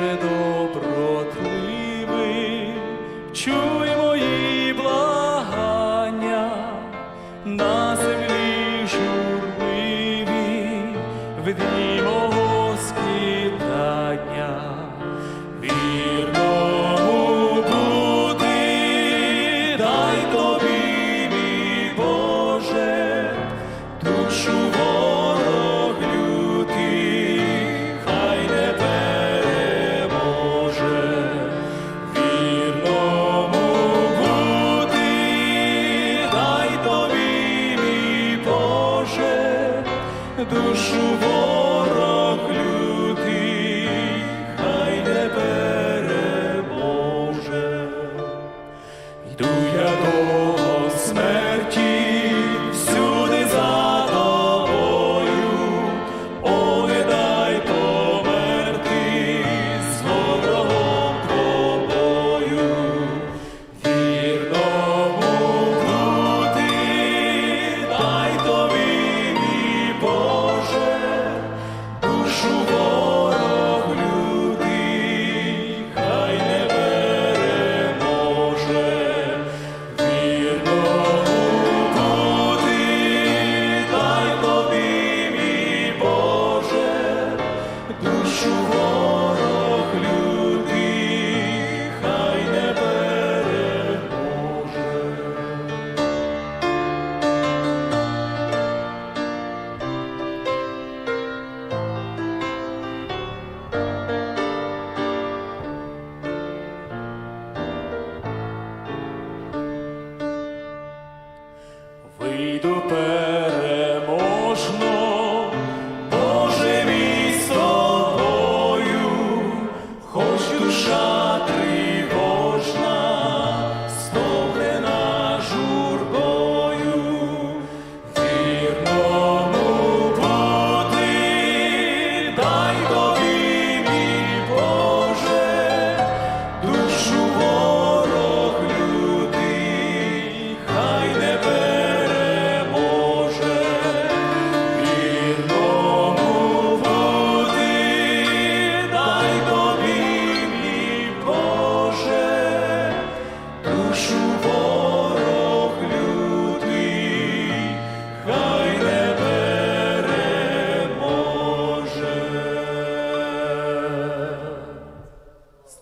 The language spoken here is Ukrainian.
дуже добротливий, чуй мої благання прийду переможно, Боже мій з тобою, хоч душа.